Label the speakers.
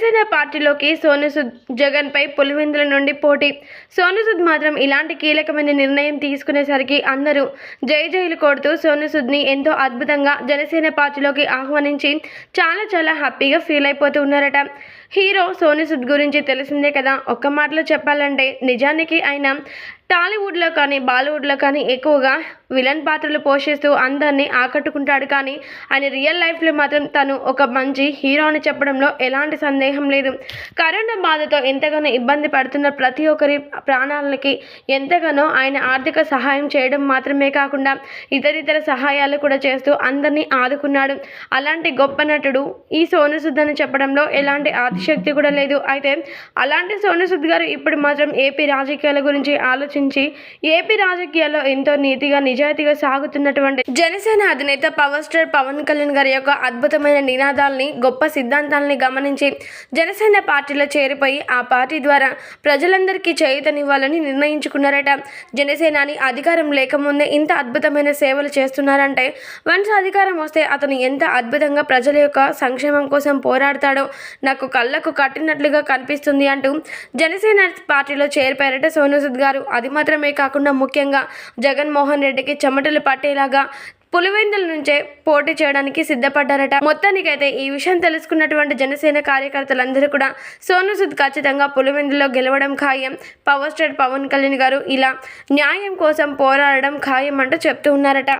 Speaker 1: జనసేన పార్టీలోకి సోను జగన్ పై పులివెందుల నుండి పోటీ. సోనుసుద్ మాత్రం ఇలాంటి కీలకమైన నిర్ణయం తీసుకునేసరికి అందరూ జై జైలు కొడుతూ సోను ఎంతో అద్భుతంగా జనసేన పార్టీలోకి ఆహ్వానించి చాలా చాలా హ్యాపీగా ఫీల్ అయిపోతూ ఉన్నారట. హీరో సోని సుద్ గురించి తెలిసిందే కదా. ఒక్క మాటలో చెప్పాలంటే నిజానికి ఆయన టాలీవుడ్లో కానీ బాలీవుడ్లో కానీ ఎక్కువగా విలన్ పాత్రలు పోషిస్తూ అందరినీ ఆకట్టుకుంటాడు కానీ ఆయన రియల్ లైఫ్లో మాత్రం తను ఒక మంచి హీరో అని చెప్పడంలో ఎలాంటి సందేహం లేదు. కరోనా బాధతో ఎంతగానో ఇబ్బంది పడుతున్న ప్రతి ఒక్కరి ప్రాణాలకి ఎంతగానో ఆయన ఆర్థిక సహాయం చేయడం మాత్రమే కాకుండా ఇతరితర సహాయాలు కూడా చేస్తూ అందరినీ ఆదుకున్నాడు. అలాంటి గొప్ప నటుడు ఈ సోను అని చెప్పడంలో ఎలాంటి శక్తి కూడా లేదు. అయితే అలాంటి సోను సుద్ గారు ఇప్పుడు మాత్రం ఏపీ రాజకీయాల గురించి ఆలోచించి ఏపీ రాజకీయాల్లో ఎంతో నీతిగా నిజాయితీగా సాగుతున్నటువంటి జనసేన అధినేత పవర్ స్టార్ పవన్ కళ్యాణ్ గారి యొక్క అద్భుతమైన నినాదాల్ని గొప్ప సిద్ధాంతాలని గమనించి జనసేన పార్టీలో చేరిపోయి ఆ పార్టీ ద్వారా ప్రజలందరికీ చేయుతనివ్వాలని నిర్ణయించుకున్నారట. జనసేనాని అధికారం లేకముందే ఇంత అద్భుతమైన సేవలు చేస్తున్నారంటే వన్స్ అధికారం వస్తే అతను ఎంత అద్భుతంగా ప్రజల యొక్క సంక్షేమం కోసం పోరాడతాడో నాకు కళ్ళకు కట్టినట్లుగా కనిపిస్తుంది అంటూ జనసేన పార్టీలో చేరిపోయారట సోను సుద్ గారు. అది మాత్రమే కాకుండా ముఖ్యంగా జగన్మోహన్ రెడ్డికి చెమటలు పట్టేలాగా పులివెందుల నుంచే పోటీ చేయడానికి సిద్ధపడ్డారట. మొత్తానికైతే ఈ విషయం తెలుసుకున్నటువంటి జనసేన కార్యకర్తలందరూ కూడా సోను సుద్ ఖచ్చితంగా పులివెందులో గెలవడం ఖాయం. పవర్ స్టార్ పవన్ కళ్యాణ్ గారు ఇలా న్యాయం కోసం పోరాడడం ఖాయం అంటూ చెప్తూ ఉన్నారట.